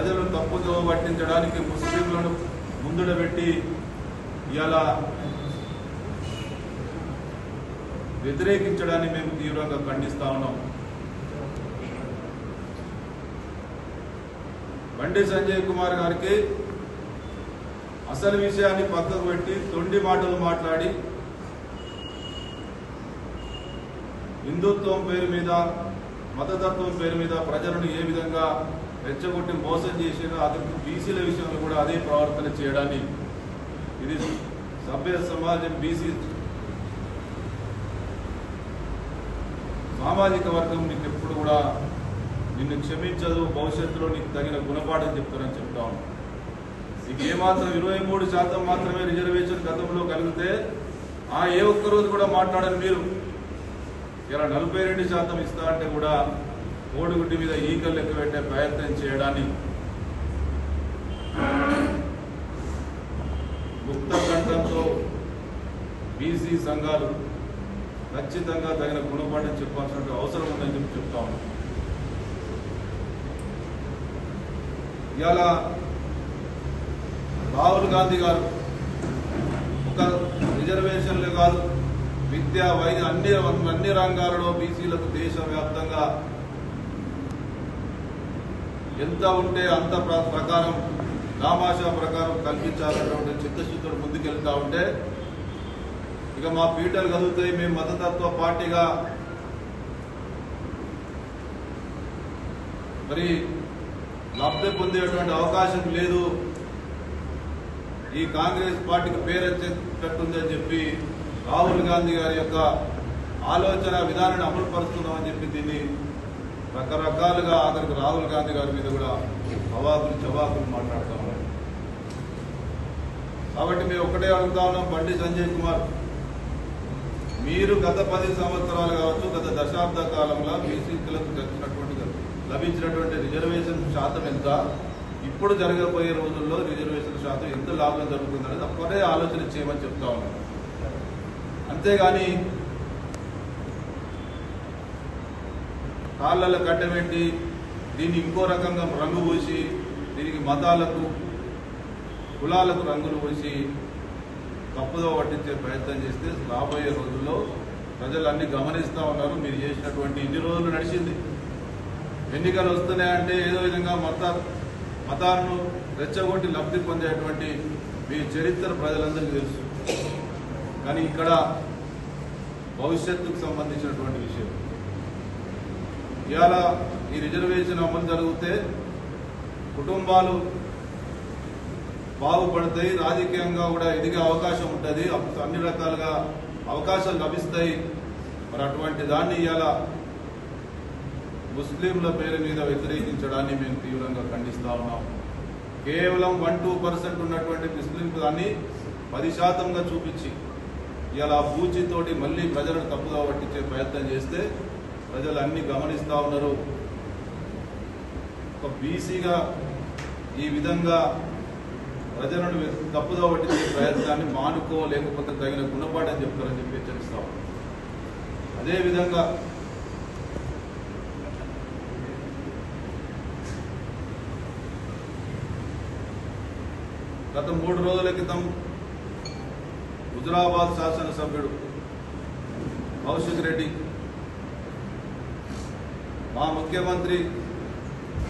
ప్రజలను తప్పుతో పట్టించడానికి ముస్లింలను ముందుడ పెట్టి ఇలా వ్యతిరేకించడాన్ని మేము తీవ్రంగా ఖండిస్తా ఉన్నాం. బండి సంజయ్ కుమార్ గారికి అసలు విషయాన్ని పక్కకు పెట్టి తొండి మాటలు మాట్లాడి హిందుత్వం పేరు మీద మతతత్వం పేరు మీద ప్రజలను ఏ విధంగా రెచ్చగొట్టి మోసం చేసినా అతను బీసీల విషయంలో కూడా అదే ప్రవర్తన చేయడాన్ని ఇది సభ్య సమాజం బీసీ సామాజిక వర్గం నీకు ఎప్పుడు కూడా నిన్ను క్షమించదు భవిష్యత్తులో నీకు తగిన గుణపాఠం చెప్తారని చెప్తా ఉన్నాను నీకు ఏమాత్రం ఇరవై మూడు శాతం మాత్రమే రిజర్వేషన్ గతంలో కలిగితే ఆ ఏ ఒక్క రోజు కూడా మాట్లాడని మీరు. ఇలా నలభై రెండు శాతం ఇస్తా అంటే కూడా కోడిగుడ్డి మీద ఈకలు లెక్క పెట్టే ప్రయత్నం చేయడాన్ని ముక్త కంఠంతో బీసీ సంఘాలు ఖచ్చితంగా తగిన గుణపాఠం చెప్పాల్సిన అవసరం ఉందని చెప్పి చెప్తా ఉన్నాం. ఇవాళ రాహుల్ గాంధీ గారు ఒక రిజర్వేషన్లు కాదు విద్య వైద్య అన్ని అన్ని రంగాలలో బీసీలకు దేశవ్యాప్తంగా ఎంత ఉంటే అంత ప్రకారం దామాషా ప్రకారం కల్పించాలన్నటువంటి చిత్తశుద్ధుడు ముందుకెళ్తా ఉంటే ఇక మా పీటలు కదుగుతాయి మేము మతతత్వ పార్టీగా మరి లబ్ధి పొందేటువంటి అవకాశం లేదు. ఈ కాంగ్రెస్ పార్టీకి పేరు అని చెప్పి రాహుల్ గాంధీ గారి యొక్క ఆలోచన విధానాన్ని అమలు పరుస్తున్నామని చెప్పి దీన్ని రకరకాలుగా ఆఖరికి రాహుల్ గాంధీ గారి మీద కూడా అవాకులు జవాకులు మాట్లాడుతూ ఉన్నారు. కాబట్టి మేము ఒకటే అడుగుతా ఉన్నాం బండి సంజయ్ కుమార్. మీరు గత పది సంవత్సరాలు కావచ్చు గత దశాబ్ద కాలంలో బీసీలకు దక్కినటువంటి లభించినటువంటి రిజర్వేషన్ శాతం ఎంత? ఇప్పుడు జరగబోయే రోజుల్లో రిజర్వేషన్ శాతం ఎంత లాభం జరుగుతుందనేది ఒక్కటే ఆలోచన చేయమని చెప్తా ఉన్నాం. అంతేగాని కాళ్ళలో కట్టబెట్టి దీన్ని ఇంకో రకంగా రంగు పోసి దీనికి మతాలకు కులాలకు రంగులు పోసి తప్పుదో పట్టించే ప్రయత్నం చేస్తే రాబోయే రోజుల్లో ప్రజలు అన్ని గమనిస్తూ ఉన్నారు. మీరు చేసినటువంటి ఇన్ని రోజులు నడిచింది. ఎన్నికలు వస్తున్నాయంటే ఏదో విధంగా మత మతాలను రెచ్చగొట్టి లబ్ధి పొందేటువంటి మీ చరిత్ర ప్రజలందరికీ తెలుసు. కానీ ఇక్కడ భవిష్యత్తుకు సంబంధించినటువంటి విషయం. ఇవాళ ఈ రిజర్వేషన్ అమలు జరిగితే కుటుంబాలు బాగుపడతాయి రాజకీయంగా కూడా ఎదిగే అవకాశం ఉంటుంది. అప్పుడు అన్ని రకాలుగా అవకాశాలు లభిస్తాయి. మరి అటువంటి దాన్ని ఇవాళ ముస్లింల పేరు మీద వ్యతిరేకించడాన్ని మేము తీవ్రంగా ఖండిస్తా ఉన్నాం. కేవలం వన్ టూ పర్సెంట్ ఉన్నటువంటి ముస్లిం దాన్ని పది శాతంగా చూపించి ఇలా పూచితోటి మళ్ళీ ప్రజలను తప్పుగా పట్టించే ప్రయత్నం చేస్తే ప్రజలు అన్ని గమనిస్తా ఉన్నారు. ఒక బీసీగా ఈ విధంగా ప్రజలను తప్పుదో పట్టించే ప్రయత్నాన్ని మానుకో లేకపోతే తగిన గుణపాఠం చెప్తారని చెప్పి హెచ్చరిస్తాం అదేవిధంగా గత మూడు రోజుల క్రితం హుజరాబాద్ శాసనసభ్యుడు కౌశిక్ రెడ్డి మా ముఖ్యమంత్రి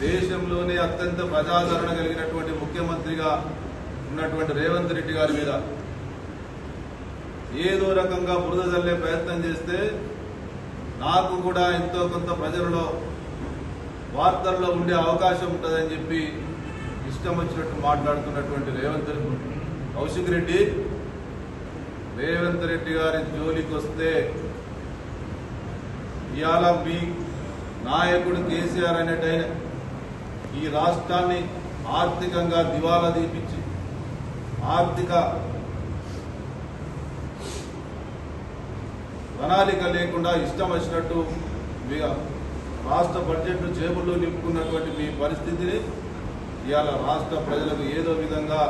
దేశంలోనే అత్యంత ప్రజాదరణ కలిగినటువంటి ముఖ్యమంత్రిగా ఉన్నటువంటి రేవంత్ రెడ్డి గారి మీద ఏదో రకంగా బురద చల్లే ప్రయత్నం చేస్తే నాకు కూడా ఎంతో కొంత ప్రజలలో వార్తల్లో ఉండే అవకాశం ఉంటుందని చెప్పి ఇష్టం వచ్చినట్టు మాట్లాడుతున్నటువంటి రేవంత్ రెడ్డి. కౌశిక్ రెడ్డి రేవంత్ రెడ్డి గారి జోలికి వస్తే ఇవాళ మీ నాయకుడు కేసీఆర్ అనేటైన ఈ రాష్ట్రాన్ని ఆర్థికంగా దివాలా తీపించి ఆర్థిక ప్రణాళిక లేకుండా ఇష్టం వచ్చినట్టు మీ రాష్ట్ర బడ్జెట్ జేబుల్లో నింపుకున్నటువంటి మీ పరిస్థితిని ఇవాళ రాష్ట్ర ప్రజలకు ఏదో విధంగా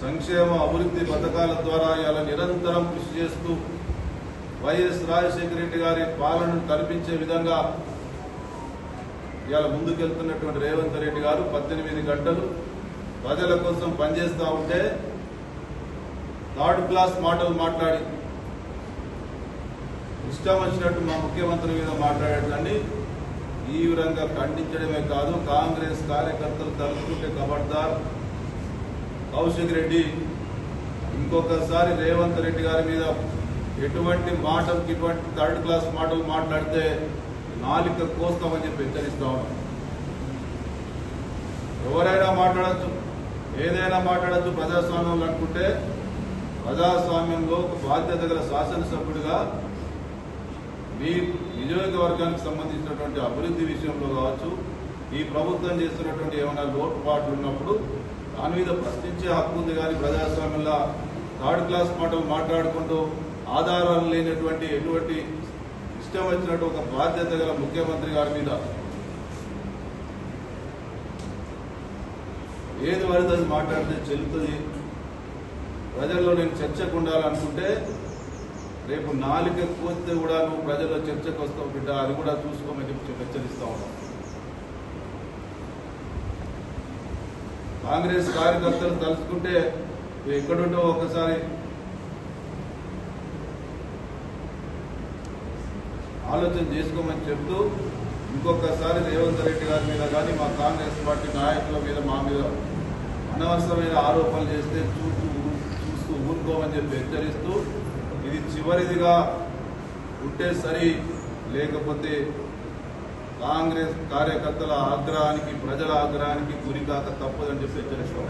సంక్షేమ అభివృద్ధి పథకాల ద్వారా ఇవాళ నిరంతరం కృషి చేస్తూ వైఎస్ రాజశేఖర రెడ్డి గారి పాలనను కల్పించే విధంగా ఇవాళ ముందుకెళ్తున్నటువంటి రేవంత్ రెడ్డి గారు పద్దెనిమిది గంటలు ప్రజల కోసం పనిచేస్తూ ఉంటే థర్డ్ క్లాస్ మాటలు మాట్లాడి ఇష్టం వచ్చినట్టు మా ముఖ్యమంత్రి మీద మాట్లాడేటండి. తీవ్రంగా ఖండించడమే కాదు కాంగ్రెస్ కార్యకర్తలు తలుచుకుంటే కబడ్దార్. కౌశిక్ రెడ్డి ఇంకొకసారి రేవంత్ రెడ్డి గారి మీద ఎటువంటి మాటలు ఇటువంటి థర్డ్ క్లాస్ మాటలు మాట్లాడితే నాలిక కోస్తామని చెప్పి హెచ్చరిస్తా ఉన్నాం. ఎవరైనా మాట్లాడచ్చు ఏదైనా మాట్లాడచ్చు ప్రజాస్వామ్యంలో అనుకుంటే ప్రజాస్వామ్యంలో ఒక బాధ్యత గల శాసనసభ్యుడిగా మీ నియోజకవర్గానికి సంబంధించినటువంటి అభివృద్ధి విషయంలో కావచ్చు ఈ ప్రభుత్వం చేస్తున్నటువంటి ఏమైనా లోటుపాట్లు ఉన్నప్పుడు దాని మీద ప్రశ్నించే హక్కు ఉంది కానీ ప్రజాస్వామ్యంలో థర్డ్ క్లాస్ మాటలు మాట్లాడుకుంటూ ఆధారాలు లేనటువంటి ఎటువంటి ఇష్టం వచ్చినట్టు ఒక బాధ్యత గల ముఖ్యమంత్రి గారి మీద. ఏది పడితే అది మాట్లాడితే చెల్లుతుంది. ప్రజల్లో నేను చర్చకు ఉండాలనుకుంటే రేపు నాలుక కోస్తే కూడా నువ్వు ప్రజల్లో చర్చకు వస్తావు బిడ్డ అది కూడా చూసుకోమని చెప్పి హెచ్చరిస్తా ఉన్నాం. కాంగ్రెస్ కార్యకర్తలు తలుచుకుంటే నువ్వు ఎక్కడుంటావు ఒకసారి ఆలోచన చేసుకోమని చెప్తూ ఇంకొకసారి రేవంత్ రెడ్డి గారి మీద కానీ మా కాంగ్రెస్ పార్టీ నాయకుల మీద మా మీద అనవసరమైన ఆరోపణలు చేస్తే చూస్తూ చూస్తూ ఊరుకోమని చెప్పి హెచ్చరిస్తూ ఇది చివరిదిగా ఉంటే సరి లేకపోతే కాంగ్రెస్ కార్యకర్తల ఆగ్రహానికి ప్రజల ఆగ్రహానికి గురికాక తప్పదని చెప్పి హెచ్చరిస్తాం.